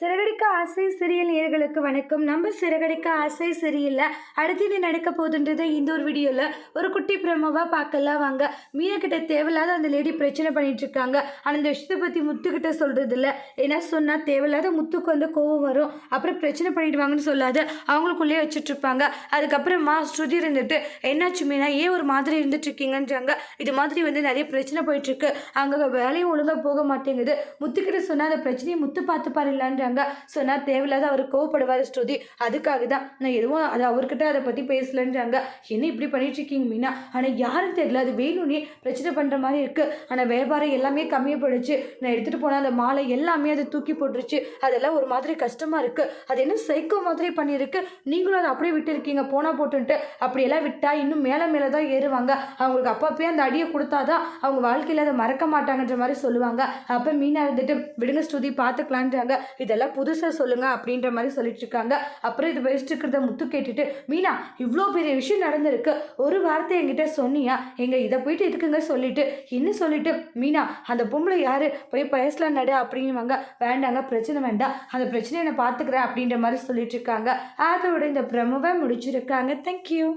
சிறகடிக்க ஆசை சிறியல் நேர்களுக்கு வணக்கம். நம்ம சிறகடிக்க ஆசை சிறியலில் அடுத்து என்ன நடக்க போகுதுன்றதை இந்த ஒரு வீடியோவில் ஒரு குட்டி பிரமவாக பார்க்கலாம். வாங்க. மீனக்கிட்ட தேவையில்லாத அந்த லேடி பிரச்சனை பண்ணிட்டு இருக்காங்க. ஆனால் இந்த விஷயத்தை பற்றி முத்துக்கிட்ட சொல்கிறது இல்லை ஏன்னா சொன்னால் தேவையில்லாத முத்துக்கு வந்து கோவம் வரும். அப்புறம் பிரச்சனை பண்ணிடுவாங்கன்னு சொல்லாது. அவங்களுக்குள்ளேயே வச்சுட்டு இருப்பாங்க. அதுக்கப்புறமா ஸ்ருதி இருந்துட்டு என்னாச்சு மீனா? ஏன் ஒரு மாதிரி இருந்துட்டு இருக்கீங்கன்றாங்க. இது மாதிரி வந்து நிறைய பிரச்சனை போயிட்டுருக்கு அங்கே வேலையும் ஒழுங்காக போக மாட்டேங்குது. முத்துக்கிட்ட சொன்னால் அந்த பிரச்சனையை முத்து பார்த்து பாருலான்றாங்க சொன்னால் தேவையில்லாத அவர் கோவப்படுவார் ஸ்ருதி. அதுக்காக தான் நான் எதுவும் அது அவர்கிட்ட அதை பற்றி பேசலன்றாங்க. என்ன இப்படி பண்ணிட்டு இருக்கீங்க மீனா? ஆனால் யாரும் தெரியல. அது வேணும்னே பிரச்சனை பண்ணுற மாதிரி இருக்கு. ஆனால் வியாபாரம் எல்லாமே கம்மியாக போயிடுச்சு நான் எடுத்துகிட்டு போன அந்த மாலை எல்லாமே அதை தூக்கி போட்டுருச்சு. அதெல்லாம் ஒரு மாதிரி கஷ்டமாக இருக்கு. அது என்ன சைக்கோ மாதிரி பண்ணியிருக்கு? நீங்களும் அதை அப்படியே விட்டுருக்கீங்க போனால் போட்டுன்ட்டு. அப்படியெல்லாம் விட்டால் இன்னும் மேலே மேலே தான் ஏறுவாங்க. அவங்களுக்கு அப்பப்பயே அந்த அடியை கொடுத்தாதான் அவங்க வாழ்க்கையில் அதை மறக்க மாட்டாங்கன்ற மாதிரி சொல்லுவாங்க. அப்போ மீனா இருந்துட்டு விடுங்க ஸ்ருதி பார்த்துக்கலான்றாங்க இதெல்லாம் புதுசாக சொல்லுங்கள் அப்படின்ற மாதிரி சொல்லிட்டு இருக்காங்க அப்புறம் இது பேசிட்டு இருக்கிறத முத்து கேட்டுட்டு மீனா இவ்வளோ பெரிய விஷயம் நடந்திருக்கு. ஒரு வார்த்தை என்கிட்ட சொன்னியா? எங்கள் இதை போயிட்டு எதுக்குங்க சொல்லிட்டு? என்ன சொல்லிட்டு? மீனா அந்த பொம்பளை யார்? போய் பேசலாம் நடு அப்படின்வாங்க வேண்டாங்க பிரச்சனை வேண்டாம். அந்த பிரச்சனையை நான் பார்த்துக்கிறேன் அப்படின்ற மாதிரி சொல்லிட்டு இருக்காங்க அதோட இந்த பிரமுவை முடிச்சிருக்காங்க. தேங்க்யூ